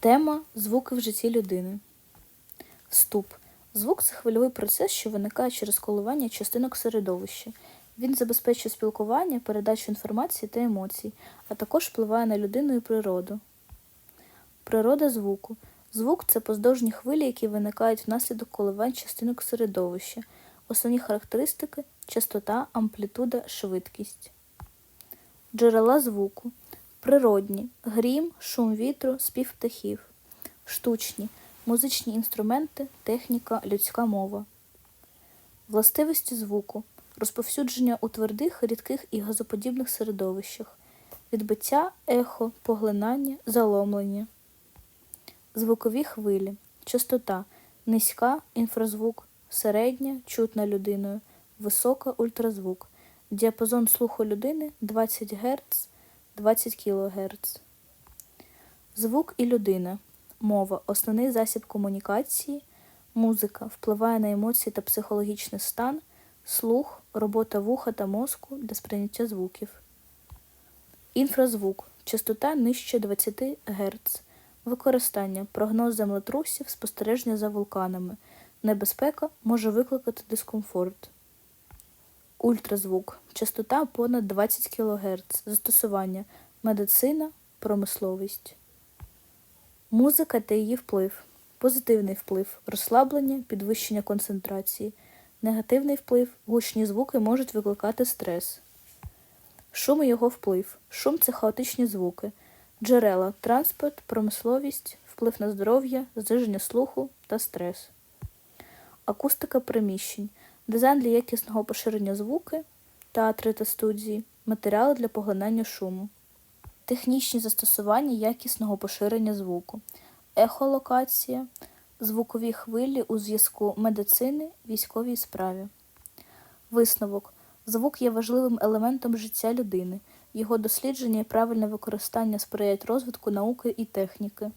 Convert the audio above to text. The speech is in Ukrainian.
Тема звуки в житті людини. Вступ. Звук це хвильовий процес, що виникає через коливання частинок середовища. Він забезпечує спілкування, передачу інформації та емоцій, а також впливає на людину і природу. Природа звуку. Звук це поздовжні хвилі, які виникають внаслідок коливань частинок середовища. Основні характеристики частота, амплітуда, швидкість. Джерела звуку. Природні грім, шум вітру, спів птахів. Штучні музичні інструменти, техніка, людська мова. Властивості звуку. Розповсюдження у твердих, рідких і газоподібних середовищах. Відбиття, ехо, поглинання, заломлення. Звукові хвилі. Частота низька інфразвук, середня чутна людиною, висока ультразвук. Діапазон слуху людини 20 Гц, 20 кГц. Звук і людина. Мова основний засіб комунікації. Музика впливає на емоції та психологічний стан, слух, робота вуха та мозку для сприйняття звуків. Інфразвук частота нижче 20 Гц. Використання прогноз землетрусів, спостереження за вулканами. Небезпека може викликати дискомфорт. Ультразвук частота понад 20 кГц. Застосування медицина, промисловість. Музика та її вплив. Позитивний вплив розслаблення, підвищення концентрації. Негативний вплив гучні звуки можуть викликати стрес. Шум і його вплив. Шум це хаотичні звуки. Джерела транспорт, промисловість, вплив на здоров'я, зниження слуху та стрес. Акустика приміщень. Дизайн для якісного поширення звуки, театри та студії, матеріали для поглинання шуму. Технічні застосування якісного поширення звуку, ехолокація, звукові хвилі у зв'язку медицини, військовій справі. Висновок. Звук є важливим елементом життя людини. Його дослідження і правильне використання сприяють розвитку науки і техніки.